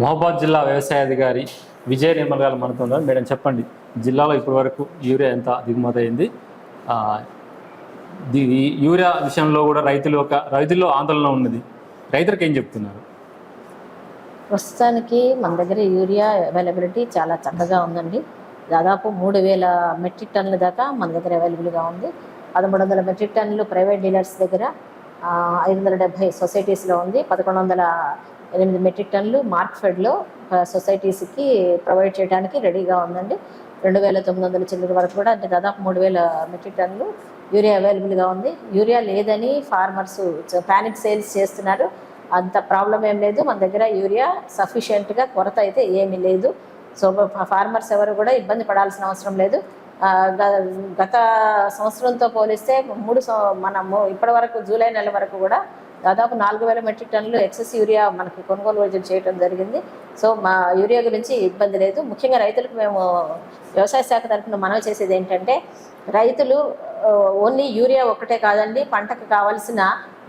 మహబాద్ జిల్లా వ్యవసాయ అధికారి విజయ నిర్మల్ గారు మనతో ఉన్నారు. మేడం చెప్పండి. జిల్లాలో ఇప్పటి వరకు యూరియా ఎంత దిగుమతి అయింది యూరియా విషయంలో కూడా రైతులు ఒక రైతుల్లో ఆందోళన ఉన్నది. రైతులకు ఏం చెప్తున్నారు? ప్రస్తుతానికి మన దగ్గర యూరియా అవైలబిలిటీ చాలా చక్కగా ఉందండి. దాదాపు మూడు వేల మెట్రిక్ టన్నుల దాకా మన దగ్గర అవైలబుల్గా ఉంది. పదమూడు వందల మెట్రిక్ టన్నులు ప్రైవేట్ డీలర్స్ దగ్గర ఐదు వందల డెబ్బై సొసైటీస్లో ఉంది. పదకొండు వందల ఎనిమిది మెట్రిక్ టన్నులు మార్క్ఫెడ్లో సొసైటీస్కి ప్రొవైడ్ చేయడానికి రెడీగా ఉందండి. రెండు వేల తొమ్మిది వందల చిల్లర వరకు కూడా అంటే దాదాపు మూడు వేల మెట్రిక్ టన్నులు యూరియా అవైలబుల్గా ఉంది. యూరియా లేదని ఫార్మర్స్ ప్యానిక్ సేల్స్ చేస్తున్నారు. అంత ప్రాబ్లం ఏం లేదు. మన దగ్గర యూరియా సఫిషియెంట్గా కొరత అయితే ఏమీ లేదు. సో ఫార్మర్స్ ఎవరు కూడా ఇబ్బంది పడాల్సిన అవసరం లేదు. గత సంవత్సరంతో పోలిస్తే మూడు సం- మనము ఇప్పటి వరకు జూలై నెల వరకు కూడా దాదాపు నాలుగు వేల మెట్రిక్ టన్నులు ఎక్సెస్ యూరియా మనకి కొనుగోలు రోజులు చేయడం జరిగింది. సో మా యూరియా గురించి ఇబ్బంది లేదు. ముఖ్యంగా రైతులకు మేము వ్యవసాయ శాఖ తరఫున మనవి చేసేది ఏంటంటే రైతులు ఓన్లీ యూరియా ఒక్కటే కాదండి పంటకు కావాల్సిన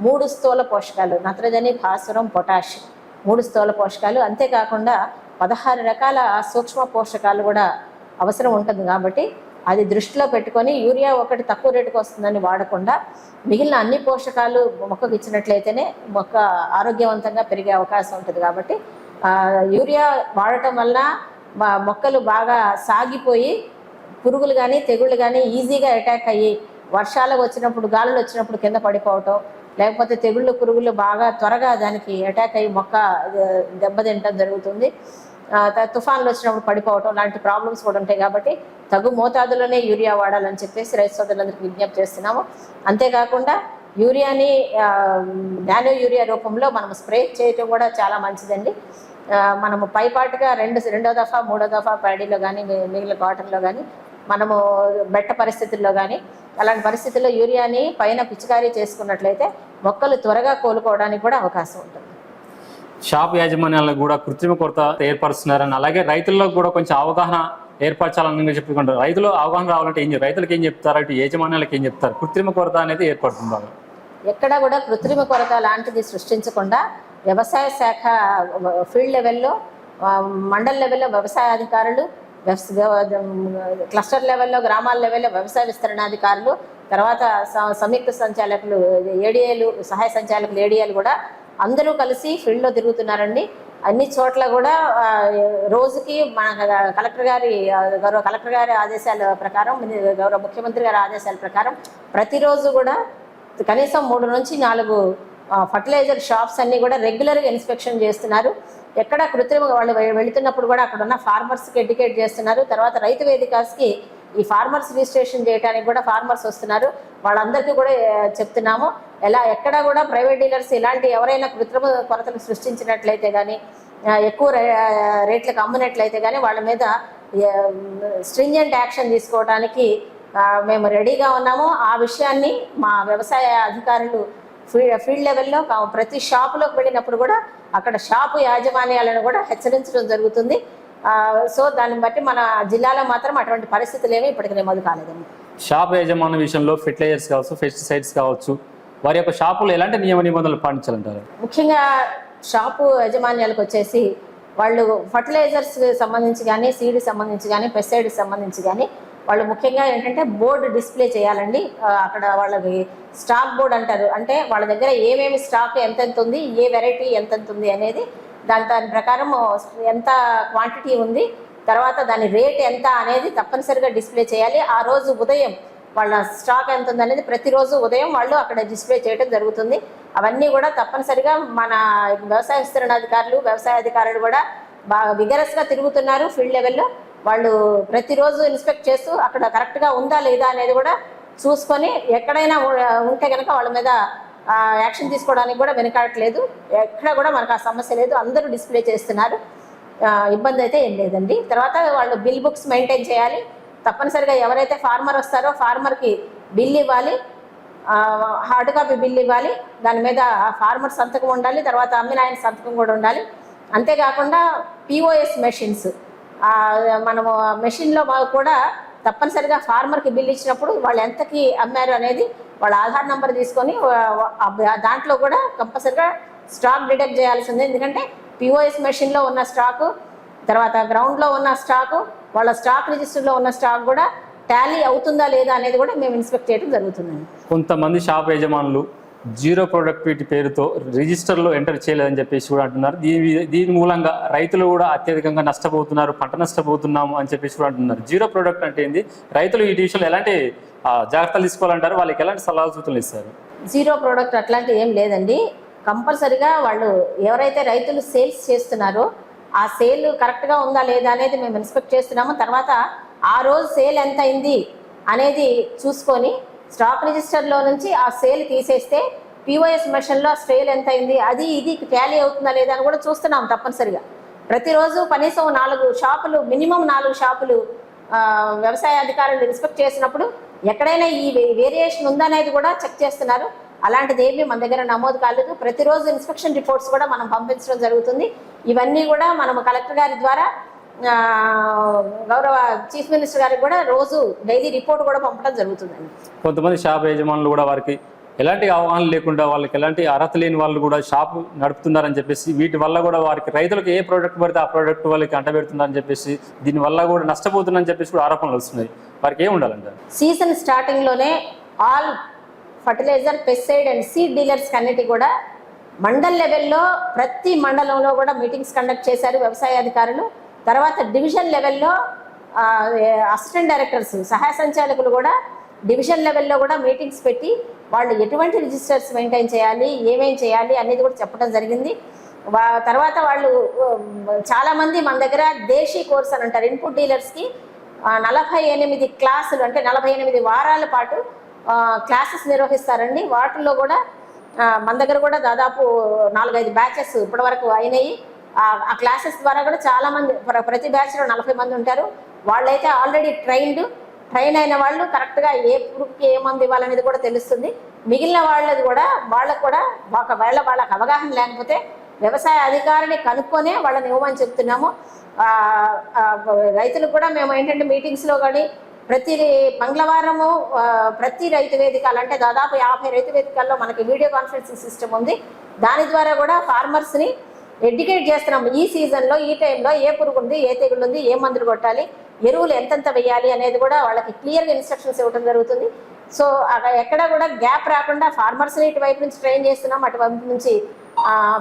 మూడు స్థూల పోషకాలు నత్రజని భాస్వరం పొటాష్ మూడు స్థూల పోషకాలు. అంతేకాకుండా పదహారు రకాల సూక్ష్మ పోషకాలు కూడా అవసరం ఉంటుంది కాబట్టి అది దృష్టిలో పెట్టుకొని యూరియా ఒకటి తక్కువ రేటుకి వస్తుందని వాడకుండా మిగిలిన అన్ని పోషకాలు మొక్కకు ఇచ్చినట్లయితేనే మొక్క ఆరోగ్యవంతంగా పెరిగే అవకాశం ఉంటుంది కాబట్టి యూరియా వాడటం వల్ల మొక్కలు బాగా సాగిపోయి పురుగులు కానీ తెగుళ్ళు కానీ ఈజీగా అటాక్ అయ్యి వర్షాలు వచ్చినప్పుడు గాలులు వచ్చినప్పుడు కింద పడిపోవటం లేకపోతే తెగుళ్ళు పురుగులు బాగా త్వరగా దానికి అటాక్ అయ్యి మొక్క దెబ్బతింటం జరుగుతుంది. తుఫాన్లు వచ్చినప్పుడు పడిపోవటం లాంటి ప్రాబ్లమ్స్ కూడా ఉంటాయి కాబట్టి తగు మోతాదులోనే యూరియా వాడాలని చెప్పేసి రైతు సోదరులందరికీ విజ్ఞప్తి చేస్తున్నాము. అంతేకాకుండా యూరియాని నానో యూరియా రూపంలో మనం స్ప్రే చేయటం కూడా చాలా మంచిదండి. మనము పైపాటుగా రెండు రెండో దఫా మూడో దఫా ప్యాడీలో కానీ మిగిలిన కాటన్లో కానీ మనము బెట్ట పరిస్థితుల్లో కానీ అలాంటి పరిస్థితుల్లో యూరియాని పైన పిచికారీ చేసుకున్నట్లయితే మొక్కలు త్వరగా కోలుకోవడానికి కూడా అవకాశం ఉంటుంది. షాప్ యాజమాన్యాలకు కూడా కృత్రిమ కొరత ఏర్పరుస్తున్నారని అలాగే రైతుల్లో కూడా కొంచెం అవగాహన ఏర్పరచాలని చెప్పుకుంటారు రైతులు అవగాహన రావాలంటే ఏం రైతులకు ఏం చెప్తారు? అటు యాజమాన్యాలకు ఏం చెప్తారు? కృత్రిమ కొరత అనేది ఏర్పడుతుంది బాగా ఎక్కడ కూడా కృత్రిమ కొరత లాంటిది సృష్టించకుండా వ్యవసాయ శాఖ ఫీల్డ్ లెవెల్లో మండల్ లెవెల్లో వ్యవసాయ అధికారులు క్లస్టర్ లెవెల్లో గ్రామాల లెవెల్లో వ్యవసాయ విస్తరణాధికారులు తర్వాత సంయుక్త సంచాలకులు ఏడిఏలు సహాయ సంచాలకులు ఏడిఏలు కూడా అందరూ కలిసి ఫీల్డ్లో తిరుగుతున్నారండి. అన్ని చోట్ల కూడా రోజుకి మన కలెక్టర్ గారి గౌరవ కలెక్టర్ గారి ఆదేశాల ప్రకారం గౌరవ ముఖ్యమంత్రి గారి ఆదేశాల ప్రకారం ప్రతిరోజు కూడా కనీసం మూడు నుంచి నాలుగు ఫర్టిలైజర్ షాప్స్ అన్నీ కూడా రెగ్యులర్గా ఇన్స్పెక్షన్ చేస్తున్నారు. ఎక్కడ కృత్రిమ వాళ్ళు వె- వెళుతున్నప్పుడు కూడా అక్కడ ఉన్న ఫార్మర్స్కి ఎడ్యుకేట్ చేస్తున్నారు. తర్వాత రైతు వేదికస్కి ఈ ఫార్మర్స్ రిజిస్ట్రేషన్ చేయడానికి కూడా ఫార్మర్స్ వస్తున్నారు. వాళ్ళందరికీ కూడా చెప్తున్నాము. ఎలా ఎక్కడ కూడా ప్రైవేట్ డీలర్స్ ఇలాంటి ఎవరైనా కృత్రిమ కొరతలు సృష్టించినట్లయితే కానీ ఎక్కువ రేట్లకు అమ్మినట్లయితే కానీ వాళ్ళ మీద స్ట్రింజెంట్ యాక్షన్ తీసుకోవడానికి మేము రెడీగా ఉన్నాము. ఆ విషయాన్ని మా వ్యవసాయ అధికారులు ఫీల్డ్ ఫీల్డ్ లెవెల్లో ప్రతి షాపులోకి వెళ్ళినప్పుడు కూడా అక్కడ షాపు యాజమాన్యాలను కూడా హెచ్చరించడం జరుగుతుంది. సో దాన్ని బట్టి మన జిల్లాలో మాత్రం అటువంటి పరిస్థితులు ఏమి ఇప్పటికి నమోదు కాలేదండి. షాప్ యజమాని విషయంలో ఫెర్టిలైజర్స్ కావచ్చు పెస్టిసైడ్స్ కావచ్చు వారి యొక్క షాపులో ఎలాంటి నియమ నిబంధనలు పాటించాలంటారు? ముఖ్యంగా షాపు యజమాన్యాలకు వచ్చేసి వాళ్ళు ఫర్టిలైజర్స్ సంబంధించి కానీ సీడ్ సంబంధించి కానీ పెస్టైడ్ సంబంధించి కానీ వాళ్ళు ముఖ్యంగా ఏంటంటే బోర్డు డిస్ప్లే చేయాలండి. అక్కడ వాళ్ళకి స్టాక్ బోర్డు అంటారు. అంటే వాళ్ళ దగ్గర ఏమేమి స్టాక్ ఎంతెంత ఉంది ఏ వెరైటీ ఎంతెంత ఉంది అనేది దాని దాని ప్రకారం ఎంత క్వాంటిటీ ఉంది తర్వాత దాని రేట్ ఎంత అనేది తప్పనిసరిగా డిస్ప్లే చేయాలి. ఆ రోజు ఉదయం వాళ్ళ స్టాక్ ఎంత ఉంది అనేది ప్రతిరోజు ఉదయం వాళ్ళు అక్కడ డిస్ప్లే చేయడం జరుగుతుంది. అవన్నీ కూడా తప్పనిసరిగా మన వ్యవసాయ విస్తరణాధికారులు వ్యవసాయ అధికారులు కూడా బాగా విగరస్గా తిరుగుతున్నారు ఫీల్డ్ లెవెల్లో వాళ్ళు ప్రతిరోజు ఇన్స్పెక్ట్ చేస్తూ అక్కడ కరెక్ట్గా ఉందా లేదా అనేది కూడా చూసుకొని ఎక్కడైనా ఉంటే కనుక వాళ్ళ మీద యాక్షన్ తీసుకోవడానికి కూడా వెనకాడట్లేదు. ఎక్కడ కూడా మనకు ఆ సమస్య లేదు. అందరూ డిస్ప్లే చేస్తున్నారు. ఇబ్బంది అయితే ఏం లేదండి. తర్వాత వాళ్ళు బిల్ బుక్స్ మెయింటైన్ చేయాలి. తప్పనిసరిగా ఎవరైతే ఫార్మర్ వస్తారో ఫార్మర్కి బిల్ ఇవ్వాలి. హార్డ్ కాపీ బిల్ ఇవ్వాలి. దాని మీద ఆ ఫార్మర్ సంతకం ఉండాలి. తర్వాత అమ్మిన ఆయన సంతకం కూడా ఉండాలి. అంతేకాకుండా పిఓఎస్ మెషిన్స్. మనము మెషిన్లో కూడా తప్పనిసరిగా ఫార్మర్కి బిల్ ఇచ్చినప్పుడు వాళ్ళు ఎంతకి అమ్మారు అనేది వాళ్ళ ఆధార్ నెంబర్ తీసుకొని దాంట్లో కూడా కంపల్సరిగా స్టాక్ డిటెక్ట్ చేయాల్సింది. ఎందుకంటే పిఓఎస్ మెషిన్లో ఉన్న స్టాకు తర్వాత గ్రౌండ్లో ఉన్న స్టాకు వాళ్ళ స్టాక్ రిజిస్టర్లో ఉన్న స్టాక్ కూడా టాలీ అవుతుందా లేదా అనేది కూడా మేము ఇన్స్పెక్ట్ చేయడం జరుగుతుందండి. కొంతమంది షాప్ యజమానులు జీరో ప్రొడక్టివిటీ పేరుతో రిజిస్టర్లో ఎంటర్ చేయలేదని చెప్పేసి కూడా అంటున్నారు. దీని దీని మూలంగా రైతులు కూడా అత్యధికంగా నష్టపోతున్నారు పంట నష్టపోతున్నాము అని చెప్పేసి కూడా అంటున్నారు. జీరో ప్రొడక్ట్ అంటే ఏంది? రైతులు ఈ విషయంలో ఎలాంటి జాగ్రత్తలు తీసుకోవాలంటారు? వాళ్ళకి ఎలాంటి సలహా సూచనలు ఇస్తారు? జీరో ప్రోడక్ట్ అట్లాంటివి ఏం లేదండి. కంపల్సరిగా వాళ్ళు ఎవరైతే రైతులు సేల్స్ చేస్తున్నారో ఆ సేల్ కరెక్ట్గా ఉందా లేదా అనేది మేము ఇన్స్పెక్ట్ చేస్తున్నాము. తర్వాత ఆ రోజు సేల్ ఎంత అయింది అనేది చూసుకొని స్టాక్ రిజిస్టర్లో నుంచి ఆ సేల్ తీసేస్తే పిఓఎస్ మెషన్లో సేల్ ఎంత అయింది అది ఇది ట్యాలీ అవుతుందా లేదా అని కూడా చూస్తున్నాం తప్పనిసరిగా. ప్రతిరోజు కనీసం నాలుగు షాపులు మినిమం నాలుగు షాపులు వ్యవసాయ అధికారులు ఇన్స్పెక్ట్ చేసినప్పుడు ఎక్కడైనా ఈ వేరియేషన్ ఉందనేది కూడా చెక్ చేస్తున్నారు. అలాంటిది ఏమీ మన దగ్గర నమోదు కాలేదు. ప్రతిరోజు ఇన్స్పెక్షన్ రిపోర్ట్స్ కూడా మనం పంపించడం జరుగుతుంది. ఇవన్నీ కూడా మనం కలెక్టర్ గారి ద్వారా గౌరవ చీఫ్ మినిస్టర్ గారికి కూడా రోజు డైలీ రిపోర్ట్ కూడా పంపడం జరుగుతుందండి. కొంతమంది షాప్ యజమానులు కూడా వారికి ఎలాంటి అవగాహన లేకుండా వాళ్ళకి ఎలాంటి అర్హత లేని వాళ్ళు కూడా షాప్ నడుపుతున్నారని చెప్పేసి వీటి వల్ల కూడా వారికి రైతులకు ఏ ప్రోడక్ట్ పడితే ఆ ప్రోడక్ట్ వాళ్ళకి అంటబెడుతున్నారని చెప్పేసి దీని వల్ల కూడా నష్టపోతుందని చెప్పేసి కూడా ఆరోపణలు వస్తున్నాయి. వారికి ఏం ఉండాలంటారు? సీజన్ స్టార్టింగ్లోనే all fertilizer pesticide and seed dealers అన్నిటి కూడా మండల్ లెవెల్లో ప్రతి మండలంలో కూడా మీటింగ్స్ కండక్ట్ చేశారు వ్యవసాయ అధికారులు. తర్వాత డివిజన్ లెవెల్లో అసిస్టెంట్ డైరెక్టర్స్ సహాయ సంచాలకులు కూడా డివిజన్ లెవెల్లో కూడా మీటింగ్స్ పెట్టి వాళ్ళు ఎటువంటి రిజిస్టర్స్ మెయింటైన్ చేయాలి ఏమేం చేయాలి అనేది కూడా చెప్పడం జరిగింది. తర్వాత వాళ్ళు చాలామంది మన దగ్గర దేశీ కోర్స్ అని అంటారు. ఇన్పుట్ డీలర్స్కి నలభై ఎనిమిది క్లాసులు అంటే నలభై ఎనిమిది వారాల పాటు క్లాసెస్ నిర్వహిస్తారండి. వాటిల్లో కూడా మన దగ్గర కూడా దాదాపు నాలుగైదు బ్యాచెస్ ఇప్పటివరకు అయినాయి. ఆ క్లాసెస్ ద్వారా కూడా చాలామంది ప్ర- ప్రతి బ్యాచ్లో నలభై మంది ఉంటారు. వాళ్ళైతే ఆల్రెడీ ట్రైన్డ్ ట్రైన్ అయిన వాళ్ళు కరెక్ట్గా ఏ పురుగుకి ఏ మందు ఇవ్వాలనేది కూడా తెలుస్తుంది. మిగిలిన వాళ్ళది కూడా వాళ్ళకు కూడా ఒకవేళ వాళ్ళకి అవగాహన లేకపోతే వ్యవసాయ అధికారిని కనుక్కొనే వాళ్ళని ఇవ్వమని చెప్తున్నాము. రైతులు రైతులకు కూడా మేము ఏంటంటే మీటింగ్స్లో కానీ ప్రతి మంగళవారము ప్రతి రైతు వేదికలు అంటే దాదాపు యాభై రైతు వేదికల్లో మనకి వీడియో కాన్ఫరెన్సింగ్ సిస్టమ్ ఉంది. దాని ద్వారా కూడా ఫార్మర్స్ని ఎడ్యుకేట్ చేస్తున్నాం ఈ సీజన్లో ఈ టైంలో ఏ పురుగు ఉంది ఏ తెగులు ఉంది ఏ మందులు కొట్టాలి ఎరువులు ఎంతెంత వేయాలి అనేది కూడా వాళ్ళకి క్లియర్గా ఇన్స్ట్రక్షన్స్ ఇవ్వడం జరుగుతుంది. సో అక్కడ ఎక్కడ కూడా గ్యాప్ రాకుండా ఫార్మర్స్ని ఇటువైపు నుంచి ట్రైన్ చేస్తున్నాం అటువైపు నుంచి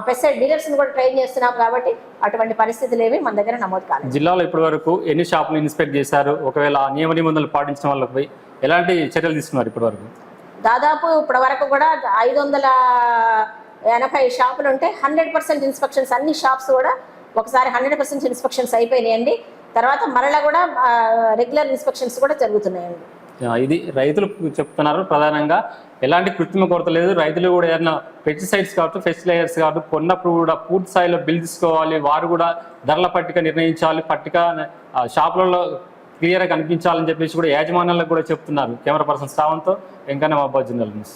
పెస్టిసైడ్ డీలర్స్ని కూడా ట్రైన్ చేస్తున్నాం కాబట్టి అటువంటి పరిస్థితులు ఏవి మన దగ్గర నమోదు కాలేదు. జిల్లాలో ఇప్పటి వరకు ఎన్ని షాపులు ఇన్స్పెక్ట్ చేశారు? ఒకవేళ నియమ నిబంధనలు పాటించిన వాళ్ళకి ఎలాంటి చర్యలు తీసుకున్నారు ఇప్పటి వరకు దాదాపు ఇప్పటి వరకు కూడా ఐదు వందల ఎనభై షాపులు ఉంటే హండ్రెడ్ పర్సెంట్ ఇన్స్పెక్షన్స్ అన్ని షాప్స్ కూడా ఒకసారి హండ్రెడ్ పర్సెంట్ ఇన్స్పెక్షన్స్ అయిపోయినాయండి. తర్వాత మరలా కూడా రెగ్యులర్ ఇన్స్పెక్షన్స్ కూడా జరుగుతున్నాయండి. ఇది రైతులు చెప్తున్నారు ప్రధానంగా. ఎలాంటి కృత్రిమ కొరత లేదు. రైతులు కూడా ఏదైనా పెస్టిసైడ్స్ కాబట్టి ఫెస్టిలైజర్స్ కాబట్టి కొన్నప్పుడు కూడా పూర్తి స్థాయిలో బిల్ తీసుకోవాలి. వారు కూడా ధరల పట్టిక నిర్ణయించాలి. పట్టిక ఆ, షాపులలో క్లియర్గా కనిపించాలని చెప్పేసి కూడా యాజమాన్యాలకు కూడా చెప్తున్నారు. కెమెరా పర్సన్ శ్రావంతో వెంకన్న మహబాద్ న్యూస్